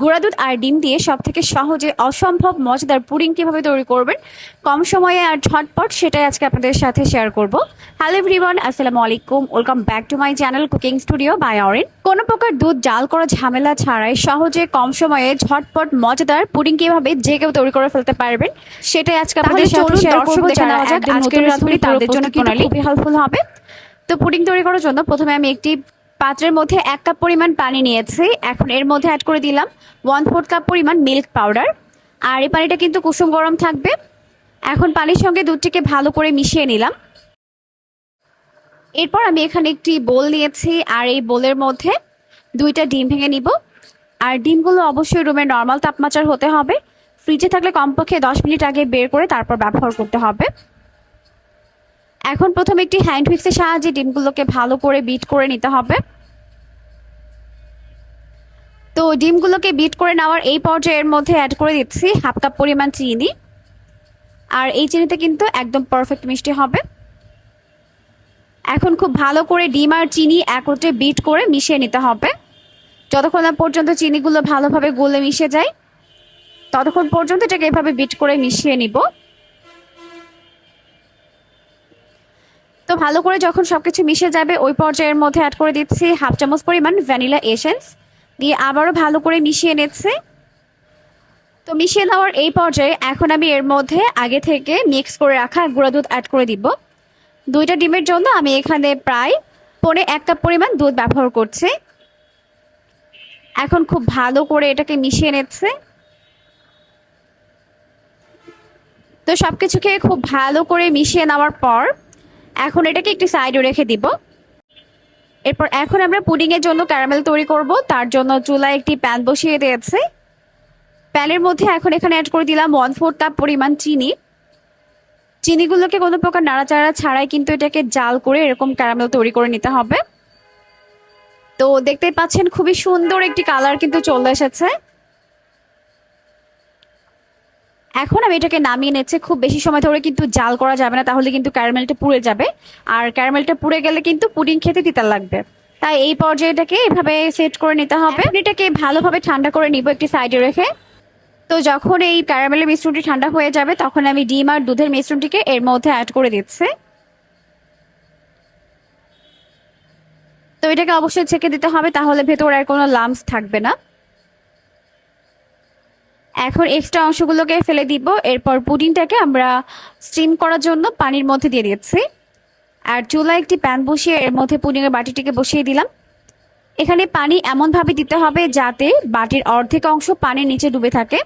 গুঁড়া দুধ আর ডিম দিয়ে সব থেকে সহজে অসম্ভব মজাদার পুডিং কীভাবে তৈরি করবেন কম সময়ে আর ঝটপট সেটাই আজকে আপনাদের সাথে শেয়ার করব। হ্যালো এভরিওয়ান আসসালামু আলাইকুম welcome back to my channel cooking studio by Orin কোনো প্রকার দুধ জাল করা ঝামেলা ছাড়াই সহজে কম সময়ে ঝটপট মজাদার পুডিং কীভাবে যে কেউ তৈরি করে ফেলতে পারবেন সেটাই আজকে আপনাদের সাথে শেয়ার করব যাক আজকের রাঁধুনি তাদের জন্য কিন্তু খুবই হেল্পফুল হবে। তো পুডিং তৈরি করার জন্য প্রথমে আমি একটি পাত্রের মধ্যে এক কাপ পরিমাণ পানি নিয়েছি। এখন এর মধ্যে অ্যাড করে দিলাম ওয়ান ফোর্থ কাপ পরিমাণ মিল্ক পাউডার আর এই পানিটা কিন্তু কুসুম গরম থাকবে। এখন পানির সঙ্গে দুধটিকে ভালো করে মিশিয়ে নিলাম। এরপর আমি এখানে একটি বোল নিয়েছি। আর এই বোলের মধ্যে দুইটা ডিম ভেঙে নিব। আর ডিমগুলো অবশ্যই রুমের নর্মাল তাপমাত্রার হতে হবে। ফ্রিজে থাকলে কমপক্ষে দশ মিনিট আগে বের করে তারপর ব্যবহার করতে হবে। এখন প্রথমে একটি হ্যান্ড হুইক্সের সাহায্যে ডিমগুলোকে ভালো করে বিট করে নিতে হবে। তো ডিমগুলোকে বিট করে নেওয়ার এই পর্যায়ের মধ্যে অ্যাড করে দিচ্ছি হাফ কাপ পরিমাণ চিনি। আর এই চিনিতে কিন্তু একদম পারফেক্ট মিষ্টি হবে। এখন খুব ভালো করে ডিম আর চিনি একত্রে বিট করে মিশিয়ে নিতে হবে। যতক্ষণ না পর্যন্ত চিনিগুলো ভালোভাবে গলে মিশে যায়, ততক্ষণ পর্যন্ত এটাকে এভাবে বিট করে মিশিয়ে নিব। ভালো করে যখন সবকিছু মিশে যাবে, ওই পর্যায়ের মধ্যে অ্যাড করে দিচ্ছি হাফ চামচ পরিমাণ ভ্যানিলা এসেন্স দিয়ে আবারও ভালো করে মিশিয়ে নিচ্ছে। তো মিশিয়ে নেওয়ার এই পর্যায়ে এখন আমি এর মধ্যে আগে থেকে মিক্স করে রাখা গুঁড়া দুধ অ্যাড করে দিব। দুইটা ডিমের জন্য আমি এখানে প্রায় পনে এক কাপ পরিমাণ দুধ ব্যবহার করছি। এখন খুব ভালো করে এটাকে মিশিয়ে নিচ্ছে। তো সব কিছুকে খুব ভালো করে মিশিয়ে নেওয়ার পর এখন এটাকে একটি সাইডে রেখে দিব। এরপর এখন আমরা পুডিংয়ের জন্য ক্যারামেল তৈরি করব। তার জন্য চুলায় একটি প্যান বসিয়ে দিয়েছে। প্যানের মধ্যে এখন এখানে অ্যাড করে দিলাম ওয়ান ফোর কাপ পরিমাণ চিনি। চিনিগুলোকে কোনো প্রকার নাড়াচাড়া ছাড়াই কিন্তু এটাকে জাল করে এরকম ক্যারামেল তৈরি করে নিতে হবে। তো দেখতেই পাচ্ছেন খুবই সুন্দর একটি কালার কিন্তু চলে এসেছে। এখন আমি এটাকে নামিয়ে নিচ্ছে। খুব বেশি সময় ধরে কিন্তু জাল করা যাবে না, তাহলে কিন্তু ক্যারামেলটা পুড়ে যাবে। আর ক্যারামেলটা পুড়ে গেলে কিন্তু পুডিং খেতে তিতা লাগবে। তাই এই পর্যায়ে এটাকে এভাবে সেট করে নিতে হবে। এটাকে ভালোভাবে ঠান্ডা করে নিব একটি সাইডে রেখে। তো যখন এই ক্যারামেলের মিশ্রণটি ঠান্ডা হয়ে যাবে, তখন আমি ডিম আর দুধের মিশ্রণটিকে এর মধ্যে অ্যাড করে দিচ্ছি। তো এটাকে অবশ্যই ছেঁকে দিতে হবে, তাহলে ভেতরে আর কোনো লামস থাকবে না। এখন এক্সট্রা অংশগুলোকে ফেলে দিব। এরপর পুডিংটাকে আমরা স্টিম করার জন্য পানির মধ্যে দিয়ে দিচ্ছি আর চুলায় একটি প্যান বসিয়ে এর মধ্যে পুডিংয়ের বাটিটিকে বসিয়ে দিলাম। এখানে পানি এমনভাবে দিতে হবে যাতে বাটির অর্ধেক অংশ পানির নিচে ডুবে থাকে।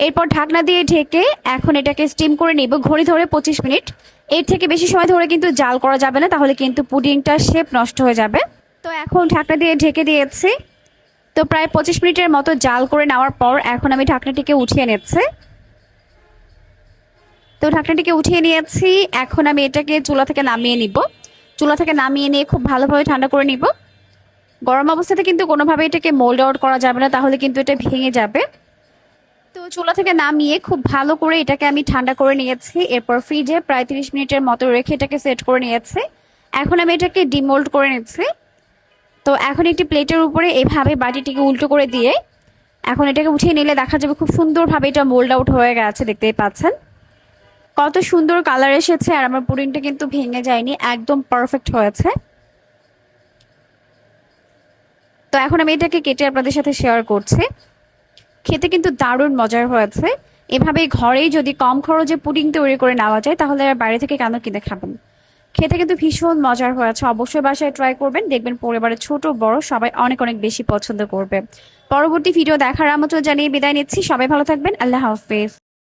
এরপর ঢাকনা দিয়ে ঢেকে এখন এটাকে স্টিম করে নিব ঘড়ি ধরে পঁচিশ মিনিট। এর থেকে বেশি সময় ধরে কিন্তু জাল করা যাবে না, তাহলে কিন্তু পুডিংটার শেপ নষ্ট হয়ে যাবে। তো এখন ঢাকনা দিয়ে ঢেকে দিয়েছি। তো প্রায় পঁচিশ মিনিটের মতো জাল করে নেওয়ার পর এখন আমি ঢাকনাটিকে উঠিয়ে নিচ্ছি। তো ঢাকনাটিকে উঠিয়ে নিয়েছি। এখন আমি এটাকে চুলা থেকে নামিয়ে নিব। চুলা থেকে নামিয়ে নিয়ে খুব ভালোভাবে ঠান্ডা করে নিব। গরম অবস্থাতে কিন্তু কোনোভাবে এটাকে মোল্ড আউট করা যাবে না, তাহলে কিন্তু এটা ভেঙে যাবে। তো চুলা থেকে নামিয়ে খুব ভালো করে এটাকে আমি ঠান্ডা করে নিয়েছি। এরপর ফ্রিজে প্রায় তিরিশ মিনিটের মতো রেখে এটাকে সেট করে নিয়েছি। এখন আমি এটাকে ডিমোল্ড করে নিচ্ছি। তো এখন একটি প্লেটের উপরে এভাবে বাটিটিকে উল্টো করে দিয়ে এখন এটাকে উঠিয়ে নিলে দেখা যাবে খুব সুন্দরভাবে এটা মোল্ড আউট হয়ে গেছে, দেখতেই পাচ্ছেন। কত সুন্দর কালার এসেছে আর আমার পুডিংটা কিন্তু ভেঙে যায়নি, একদম পারফেক্ট হয়েছে। তো এখন আমি এটাকে কেটে আপনাদের সাথে শেয়ার করছি। খেতে কিন্তু দারুণ মজার হয়েছে। এভাবে ঘরেই যদি কম খরচে পুডিং তৈরি করে নেওয়া যায়, তাহলে বাইরে থেকে কেন কিনে খাবেন? খেতে কিন্তু ভীষণ মজার হয়েছে অবশ্যই বাসায় ট্রাই করবেন। দেখবেন পরিবারের ছোট, বড় সবাই অনেক অনেক বেশি পছন্দ করবে। পরবর্তী ভিডিও দেখার আমন্ত্রণ জানিয়ে বিদায় নিচ্ছি। সবাই ভালো থাকবেন। আল্লাহ হাফেজ।